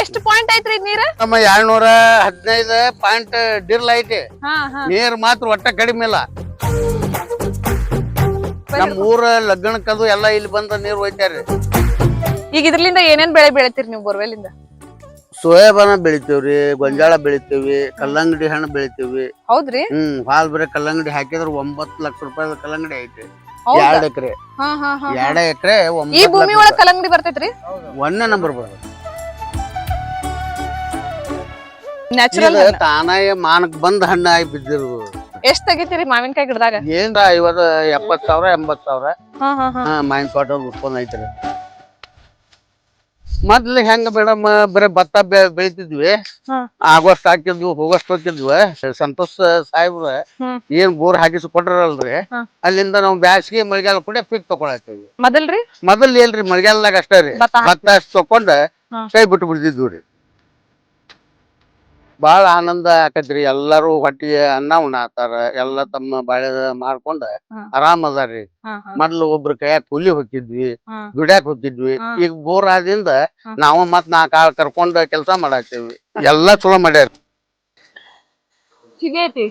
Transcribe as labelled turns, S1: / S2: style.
S1: ಎಷ್ಟ್ ಪಾಯಿಂಟ್ ಐತ್ರಿ ನೀರ?
S2: ನಮ್ಮ ಎರಡ್ನೂರ ಹದಿನೈದು ಪಾಯಿಂಟ್ ಡಿರ್ಲ್ ಐತಿ.
S1: ಹಾ ಹಾ.
S2: ನೀರ್ ಮಾತ್ರ ಒಟ್ಟ ಕಡಿಮೆ ಇಲ್ಲ. ನಮ್ಮ ಊರ ಲಗ್ನಕ್ಕದು ಎಲ್ಲ ಇಲ್ಲಿ ಬಂದ ನೀರ್ ಒಯ್ತಾರ್ರಿ
S1: ಈಗ ಇದ್ರಲಿಂದ ಏನೇನ್ ಬೆಳೆ ಬೆಳಿತೀರಿ ನೀವು ಬೋರ್ವೆಲ್ ಇಂದ
S2: ಸೋಯಾಬಾನ ಬೆಳಿತೀವ್ರಿ ಗೊಂಜಾಳ ಬೆಳಿತೀವಿ ಕಲ್ಲಂಗಡಿ ಹಣ್ಣು ಬೆಳಿತೀವಿ.
S1: ಹೌದ್ರಿ?
S2: ಹ್ಮ್ ಹಾಲ್ ಬರೀ ಕಲ್ಲಂಗಡಿ ಹಾಕಿದ್ರ ಒಂಬತ್ ಲಕ್ಷ ರೂಪಾಯಿ ಕಲ್ಲಂಗಡಿ ಐತಿ
S1: ಹೌದಾ?
S2: ಎರಡ್ ಎಕರೆ.
S1: ಹಾ ಹಾ ಹಾ
S2: ಎರಡ್ ಎಕರೆ
S1: ಈ ಭೂಮಿ ಒಳಗ್ ಕಲ್ಲಂಗಡಿ ಬರ್ತೈತ್ರಿ?
S2: ಒಂದೇ ನಂಬರ್ ಬರೋದು
S1: ನ್ಯಾಚುರಲ್
S2: ತಾನಾಯ ಮಾನಕ್ ಬಂದ್ ಹಣ್ಣ ಆಗಿ ಬಿದ್ದಿರೋದು
S1: ಎಷ್ಟ್ ತೆಗಿತೀರಿ ಮಾವಿನಕಾಯಿ ಗಿಡದಾಗ?
S2: ಏನ್ರ ಇವತ್ತು ಎಪ್ಪತ್ ಸಾವಿರ ಎಂಬತ್ ಸಾವಿರ.
S1: ಹಾ ಹಾ ಹಾ.
S2: ಮಾವಿನ ತೋಟ ಉತ್ಪನ್ನ ಐತ್ರಿ ಮೊದ್ಲು ಹೆಂಗ ಮೇಡಮ್ ಬರೀ ಭತ್ತ ಬೆ- ಬೆಳಿತಿದ್ವಿ.
S1: ಹಾ.
S2: ಆಗೋಸ್ಟ್ ಹಾಕಿದ್ವಿ ಹೋಗಸ್ಟ್ ಹೋಗ್ತಿದ್ವಿ ಸಂತೋಷ್ ಸಾಹೇಬ್ರ
S1: ಹ್ಮ್.
S2: ಏನ್ ಬೋರ್ ಹಾಕಿಸಿ ಕೊಟ್ರಲ್ರಿ
S1: ಹಾ.
S2: ಅಲ್ಲಿಂದ ನಾವು ಬ್ಯಾಸಿಗೆ ಮಳಿಗಾಲ ಕೂಡ ಪಿಕ್ ತಗೊಳತ್ತೀವಿ.
S1: ಮೊದಲ್ರಿ?
S2: ಮೊದಲ್ ಏನ್ರಿ ಮಳೆಗಾಲದಾಗ ಅಷ್ಟೇ ರೀ.
S1: ಭತ್ತ ಅಷ್ಟು
S2: ಭತ್ತ ಅಷ್ಟ್ ತಕೊಂಡ
S1: ಹಾ.
S2: ಕೈ ಬಿಟ್ಟು ಬಿಡ್ತಿದ್ವಿ ರೀ. ಬಾಳ ಆನಂದ ಆಕತ್ರಿ. ಎಲ್ಲಾರು ಹೊಟ್ಟಿಗೆ ಅನ್ನ ಉಣ್ಣಾತಾರ ಎಲ್ಲ ತಮ್ಮ ಬಾಳೆ ಮಾಡ್ಕೊಂಡ ಆರಾಮ ಅದಾರ್ರಿ. ಮೊದ್ಲು ಒಬ್ರ ಕೈಯಾಗ ಕೂಲಿ ಹೋಗಿದ್ವಿ
S1: ಹಾ.
S2: ದುಡ್ಯಾಕ್ ಹೋಗಿದ್ವಿ ಈಗ ಬೋರ್ ಆದಿಂದ. ನಾವು ಮತ್ ನಾಲ್ಕು ಆಳ್ ಕರ್ಕೊಂಡ ಕೆಲಸ ಮಾಡಾಕ್ತೇವಿ ಎಲ್ಲಾ ಚಲೋ ಮಾಡ್ಯಾರ.
S1: ಸಿಗೈತಿ